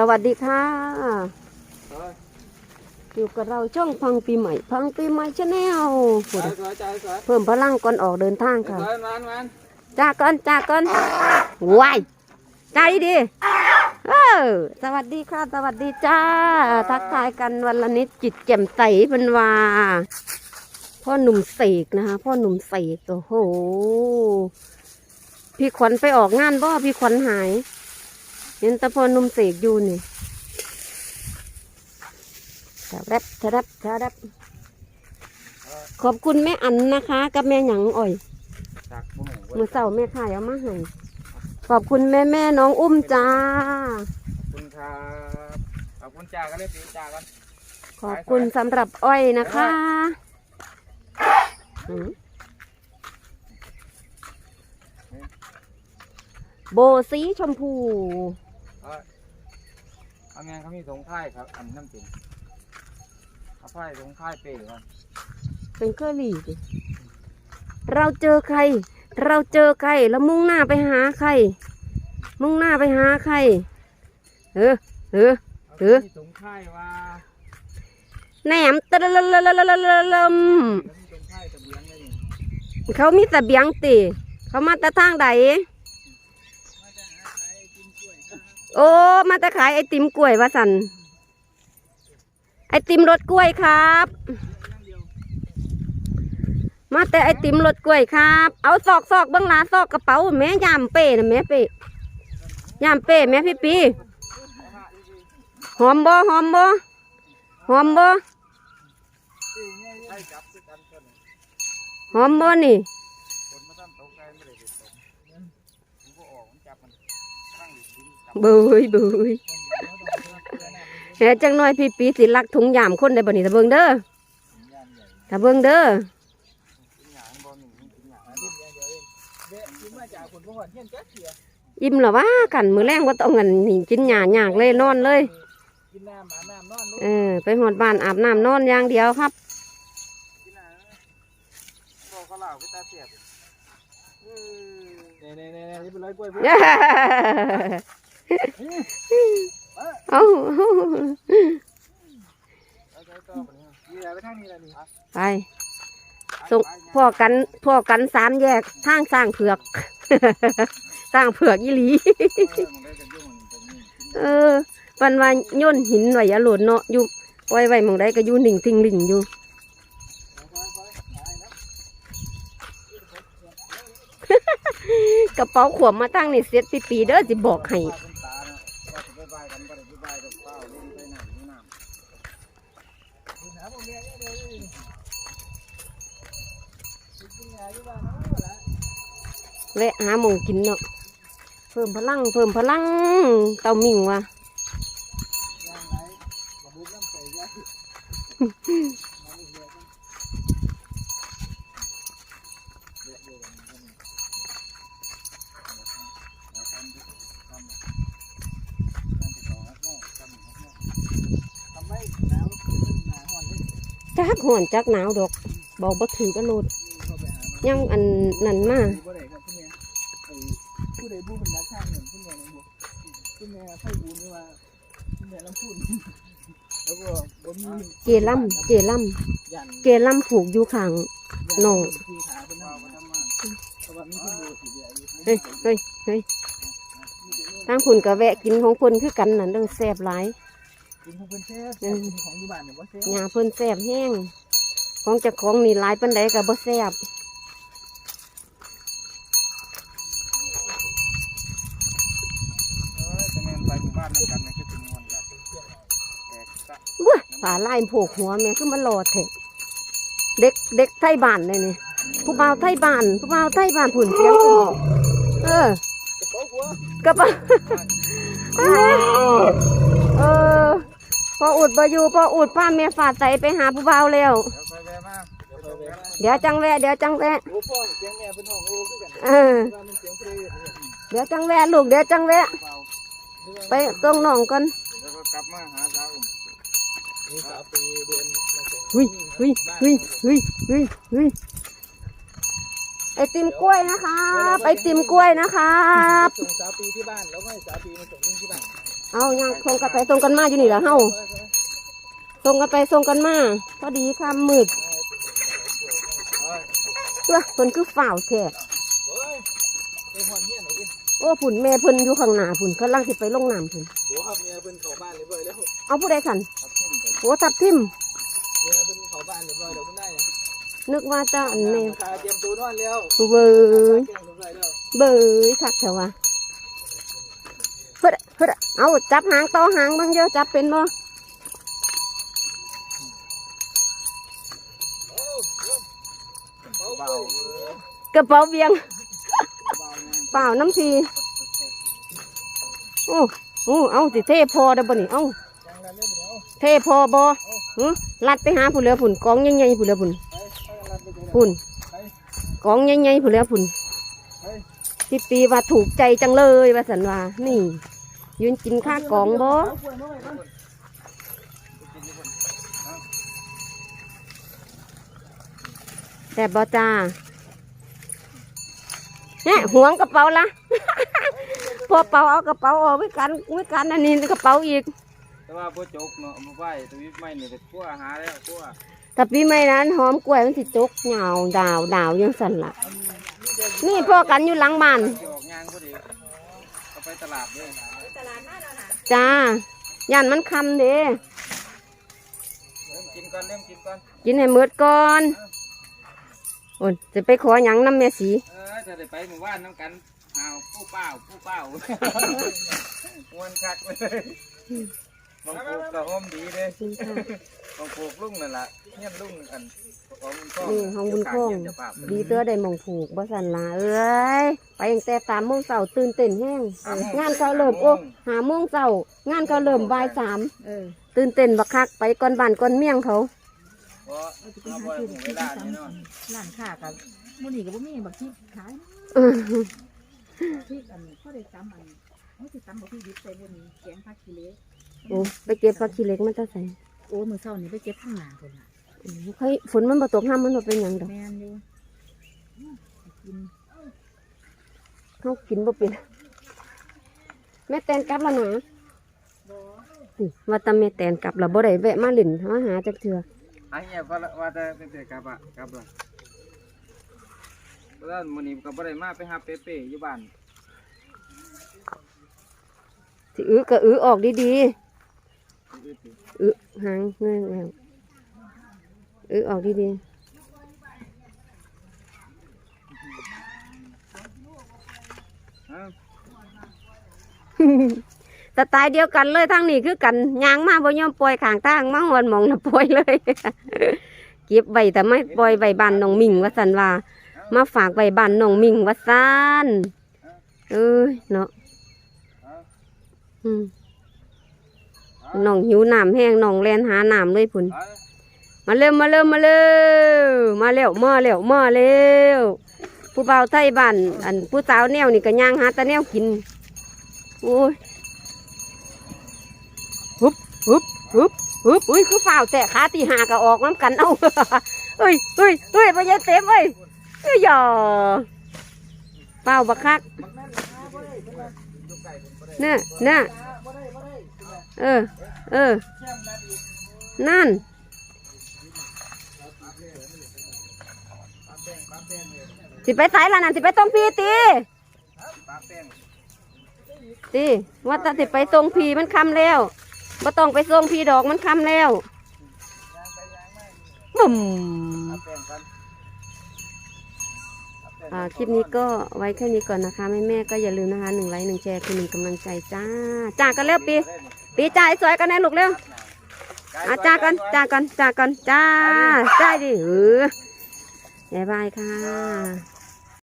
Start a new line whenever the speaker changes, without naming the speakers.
สวัสดีค่ะ อยู่กับเราช่องพังปีใหม่ พังปีใหม่ชาแนล
สวยสวยใจสวย
เพิ่มพลังก่อนออกเดินทาง
ส
ค่ะ
วยมันมัน
จ้าก่อนจ้าก่อนวายใจดีเออสวัสดีค่ะ สวัสดีจ้า ทักทายกันวันละนิดจิตแจ่มใสเป็นว่าพ่อหนุ่มเสกนะคะ พ่อหนุ่มเสกโอ้โห พี่ขวัญไปออกงานบ่พี่ขวัญหาย เห็นแต่พ่อหนุ่มเสกอยู่นี่ทะรับทะรับทะรับ ขอบคุณแม่อันนะคะ กับแม่หยังอ่อย
จากพวกหนู
มือเสาแม่ขายเอามาให้ขอบคุณแม่แม่น้องอุ้มจ้า
ขอบคุณครับขอบคุณจ่ากันเลยตีจ่ากัน
ขอบคุณสำหรับอ้อยนะคะหืมโบสีชมพู
เขาเขาแมงเขามีสงไพ่ครับ อันน้ำจริงเขาไพ่สงไพ่เป๋ครับ
เป็นเครื่องหลีดิเราเจอใคร เราเจอใคร แล้วมุ่งหน้าไปหาใคร มุ่งหน้าไปหาใคร เออเออ
เออ
เขา
มีสงไพ่ว่า
แหนมตะละละละละละละละ
เขา
มีสเสบียงติ เขามาแต่ทางใด โอ้ มาต่ขายไอติมกล้วยวะสัน ไอติมรสกล้วยครับ มาแต่ไอติมรสกล้วยครับ เอาซอกซอกเบื้องลาซอกกระเป๋าแม่ยามเป้นะแม่เป้ยามเป้แม่พี่ปี
เอาห
อมบ่หอมบ่หอมบ่
ๆตีง่ายๆให้จับด้วยกันก่อน
หอมบ่นี่
เบื่บื่
อแหจังน้อยพี่ปีสิลักถุงยามคนในบ่อ
นี่
ตะเบิงเด้อ
ตะเบิงเด้อยิ้มหร
อวะกันมือแรงว่าต้องเงินหินกินหยาหยากเลยนอนเลยเออไปหอดบ้านอาบน้ำนอนอย่างเดียวครับ
เนี่ยเนี่ยเนี่ยจะเป็นไรกล้วย
เอา
ไป
ส่งพ่อกันพ่อกันสามแยกทางสร้างเผือกสร้างเผือกอีหลี เออวันว่าย่นหินไหวอย่าหล่นเนาะอยู่ไว้ไว้หมองใดก็อยู่หนิงทิงหลิงอยู่กระเป๋าขวมมาตั้งนี่เซ็ตปีปีเด้อสิบอกให้ แวะหาหมองกินเนาะเพิ่มพลังเพิ่มพลังเต้ามิ่งว่ะจักห่อนจักหนาวดอก บอกบ่ถือก็โลดยังอันนั้นมา
ผู้ใดผู้เป็นนักช่างเหมือนคุณแม่บอก คุณแม่ไพ่บุญนี่ว่าคุณแม่ลำพูนแล้วก็บ่มี
เจล่ำเจล่
ยันำ
เจล่ำผูกอยู่ข้าง น้อง
ที่ขาเป็นน้ำเพราะว่ามีคนดูสีเดียวอยู่
เฮ้ยเฮ้ยเฮ้ยทางผุนก็แวะกินของเพิ่นคือกันนั่นเด้อแซ่บหลาย
กินของเพิ่นแซ่บกินของอยู่บ้านเนี่ยว่าแซ่บ
หญ้าเพิ่นแซ่บแห้งของเจ้าของนี่หลายปานใดก็บ่แซ่บ
เออจะแม่นไปหมู่บ้านนั่นกันนะคือเป็นมวลกันแตกซะ
ว้า ฝาลายโผกหัวแม่คือมันรอแท้เด็กเด็กไทยบ้านเลยนี่ผู้บ่าวไทยบ้านผู้บ่าวไทยบ้านผุ่นเสียงกูเออก
ระเป๋าหัว
กระเป๋าเออพออุดบ่อยู่พออุดพาแม่ฝาดใจไปหาผู้บ่าวแล้ว
เดี๋ยวไปแวะมาเดี๋ยว
เดี๋ยวจังแวะเดี๋ยวจังแวะ
เดี๋
ยวจังแวะลูกเดี๋ยวจังแวะไปส่งหนองก่อน
มาหาสาวนี่สาวปีเดือนมาส่ง
หุยหุยหุยหุยหุยหุยไอติมกล้วยนะครับไอติมกล้วยนะครับ
ส่งสาวปีที่บ้านแล้วก็ให้สาวปีมาส่งนี่ที่บ้าน
เอาย่างส่งกันไปส่งกันมาอยู่นี่แหละเฮาส่งกันไปส่งกันมาพอดีค่ำมืดเพื่อเพิ่นคือฝ่าวแท้
เฮ้ยไปหอนเฮียหน่อยดิ
โอ้ผุนแม่เพิ่นอยู่ข้างหน้าผุนกำลังสิไปลงน้ำผุน
โหครับเมียเพิ่นเข้าบ้านเรียบร้อยแล้ว
เอาผู้ใดสัน
ครับขึ้นกัน
โอ้ทับทิม
เมียเพิ่นเข้าบ้านเรียบร้อยแล้วเพิ่นได้อะ
นึกว่าจะอันแม่
ราคาเตรียมตัวนอนแล้ว
เว้ย
แกงเรียบร้อยแล้ว
เบยคักเถอะวะเฮ้ยเฮ้ยเอาจับหางต่อหางบ้างเยอะจับเป็นบ่
เบาก
ระเป๋าเบียง
เบาไง
เปล่าน้ำทีโอ้โอ้เอาสิเทพอได้บ่นี่เอา
จังละ เท
พอบ่หึลัดไปหาผู้เหลือผุนกองใหญ่ๆผู้เหลือผุน
ไปไปกันลัดไปกัน
ผุนกองใหญ่ๆผู้เหลือผุน
ไป
พี่ปีว่าถูกใจจังเลยว่าสันว่านี่ ยืนกินข้าวกองบ่
อ
แต่บบ่จ้าเนี่ยห่วงกระเป๋าละพอเป๋าเอากระเป๋าออกไว้กันไว้กันอันนี้กระเป๋าอีก
แต่ว่าบ่จกเนาะบ่ไหวตะวิไม่นี่ก็คั่วหาแล้วคั่ว
แต่ปีใหม่นั้นหอมกล้วยมันสิจกเหงาดาวดาวยังสั่นละนี่พ่อกันอยู่หลังบ้าน
สิออกงานพอดีเอาไปตลาดเด้อ
จ้าย่านมันคำเด้
เริ่มกินก่อนเริ่มกินก่อน
กินให้หมดก่อนโอ้ยจะไปขอหยังน้ำแม่สี
เออจะได้ไปหมู่บ้านน้ำกันหาวผู้เป้าผู้เป้ามวนคักเลย บางปลูกก็หอมดีเลย
กินข้าว
บางปลูกลุงนั่นล่ะเฮียนลุงอันของบุญคล้อง
นี่ของบุญคล้อง
เจ้าภาพ
ดีเตื้อได้หมองผูกบ่สันละเอ้ย ไปตั้งแต่สามโมงเสาตื่นเต้นแห้งงานเขาเริ่มโอ้หาโมงเสางานเขาเริ่มบ่ายสาม
เออ
ตื่นเต้นบักคักไปก่อนบ้านก่อนเมียงเขา
เพราะ
เราจะไป
เอา
หา
บ่
ซื้อ
ถึง
ที่
เวลา
ซ้
แน่นอนำ
ร้านค้ากับมื้อนี้ก็บ่มีบักที่ขาย
อื้อ
ที่อันเขาได้ตำอันเขาสิตำบักที่ดิบใส่บนนี้แกงผักขี้เหล็ก
โอ้ไปเก็บผักขี้เหล็กมันจะใส่
โอ้มื้อเช้านี่ไปเก็บข้างหน้าพุ่นน่ะ
อืมค่อยฝนมันบ่ตกห้ามมันบ่เป็นหยังดอก
แม่นอยู่กิน
เขากินบ่เป็นแม่แตนกลับแล้วนะนี่ว่าแตาแม่แตนกลับแล้วบ่ได้แวะมาเล่นมาหาจักเทื่อ
อันเนี้ยว่าละว่าแต่เป็นแต่กลับอะกลับละเพราะฉะนั้นมื้อนี้ก็บ่ได้มาไปหาเป๊ะๆอยู่บ้าน
สิอื้อก็อื้อออกดีๆ อึหางเงื่อนแล้วอึออกดี
ฮะ
ๆสไตล์เดียวกันเลยทั้งนี้คือกันยางมาบ่ยอมปล่อยขางทางมาหวนมองนะปล่อยเลยเก็บไว้แต่ไม่ปล่อยไว้บ้านนองมิงว่าสันว่า มาฝากไว้บ้านนองมิงว่าซันเอ้ยเนาะ
อา
อืม น้องหิวน้ำแห้งน้องแลนหาน้ำเลยพุ่นมาเร็วมาเร็วมาเร็วมาเร็วมาเร็วมาเร็วผู้เบาวไทยบ้านอันผู้สาวแนวนี่ก็ย่างหาตะแนวกินโอ้ยฮึบฮึบฮึบฮึบอุ้ยคือฝ่าวแต่ขาตีหาก็ออกน้ำกันเอ้าเอ้ยเอ้ยเอ้ยไปยัยเต็มเอ้ยเอ้ยอย่าฝ่าวบักคักเนี่ยเนี่ย เออ เออ นั่น สิไปสายละนั่นสิไปตรงพีตีตีว่าแตสิไปตรงพีมันคำแล้วบ่ต้องไปทรงพีดอกมันคำแล้วบุ่มอ่าคลิปนี้ก็ไว้แค่นี้ก่อนนะคะ แม่แม่ก็อย่าลืมนะคะหนึ่งไลค์หนึ่งแชร์คือหนึ่งกำลังใจจ้าจ้ากันแล้วปี ปีจ่ายสวยกันแน่ลูกเร็วอ่าจ้ากันจ้ากันจ้ากันจ้าจ้าดิเออบ๊ายบายค่ะ